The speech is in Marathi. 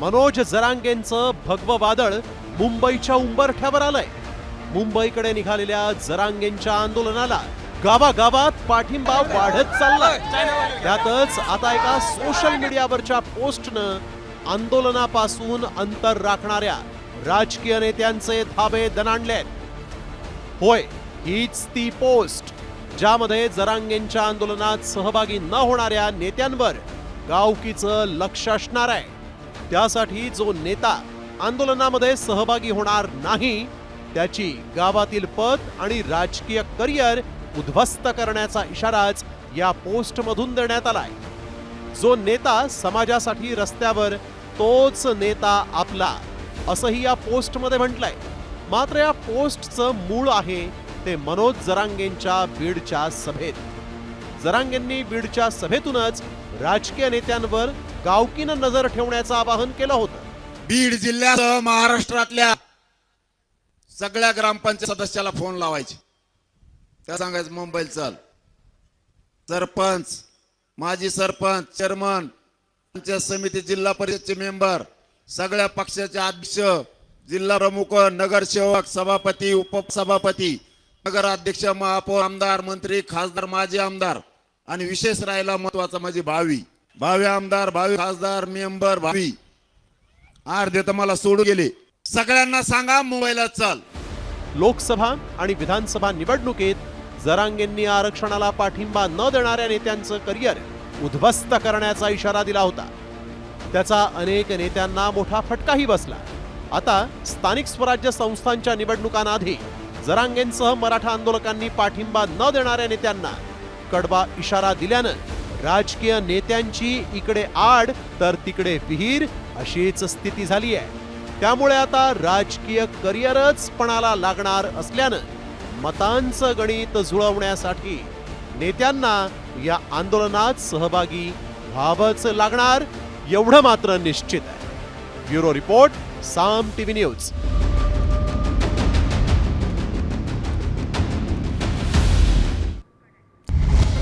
मनोज जरांगेंचं भगव वादळ मुंबईच्या उंबरठ्यावर आलंय. मुंबईकडे निघालेल्या जरांगेंच्या आंदोलनाला गावागावात पाठिंबा वाढत चाललाय. त्यातच आता एका सोशल मीडियावरच्या पोस्टनं आंदोलनापासून अंतर राखणाऱ्या राजकीय नेत्यांचे धाबे दणाणलेत. होय हीच ती पोस्ट ज्यामध्ये जरांगेंच्या आंदोलनात सहभागी न होणाऱ्या नेत्यांवर गावकीचं लक्ष असणार आहे. त्यासाठी जो नेता आंदोलनामध्ये सहभागी होणार नाही त्याची गावातील पद आणि राजकीय करिअर उद्ध्वस्त करण्याचा इशाराच या पोस्टमधून देण्यात आलाय. जो नेता समाजासाठी रस्त्यावर तोच नेता आपला असंही या पोस्टमध्ये म्हटलंय. मात्र या पोस्टचं मूळ आहे ते मनोज जरांगेंच्या बीडच्या सभेत. जरांगेंनी बीडच्या सभेतूनच राजकीय नेत्यांवर गावकीनं नजर ठेवण्याचं आवाहन केलं होतं. बीड जिल्ह्यासह महाराष्ट्रातल्या सगळ्या ग्रामपंचायत सदस्याला फोन लावायचे. त्या सांगायचं मुंबईला चल. सरपंच माजी सरपंच चेअरमन पंचायत समिती जिल्हा परिषदचे मेंबर सगळ्या पक्षाचे अध्यक्ष जिल्हा प्रमुख नगरसेवक सभापती उपसभापती नगराध्यक्ष महापौर आमदार मंत्री खासदार माजी आमदार आणि विशेष राहिला महत्त्वाचा म्हणजे भावी. भावी आमदार भावी खासदार मेंबर भावी. अर्धे तर मला सोडून गेले. सगळ्यांना सांगा मुंबईला चल. लोकसभा आणि विधानसभा निवडणुकीत जरांगेंनी आरक्षणाला पाठिंबा न देणाऱ्या नेत्यांचं करिअर उद्ध्वस्त करण्याचा इशारा दिला होता. त्याचा अनेक नेत्यांना मोठा फटकाही बसला. आता स्थानिक स्वराज्य संस्थांच्या निवडणुकांआधी जरांगेंसह मराठा आंदोलकांनी पाठिंबा न देणाऱ्या नेत्यांना कडबा इशारा दिल्यानं राजकीय नेत्यांची इकडे आड तर तिकडे विहीर अशीच स्थिती झाली आहे. त्यामुळे आता राजकीय करिअरच पणाला लागणार असल्यानं मतांचं गणित जुळवण्यासाठी नेत्यांना या आंदोलनात सहभागी व्हावंच लागणार एवढं मात्र निश्चित आहे. Bureau report Saam TV news.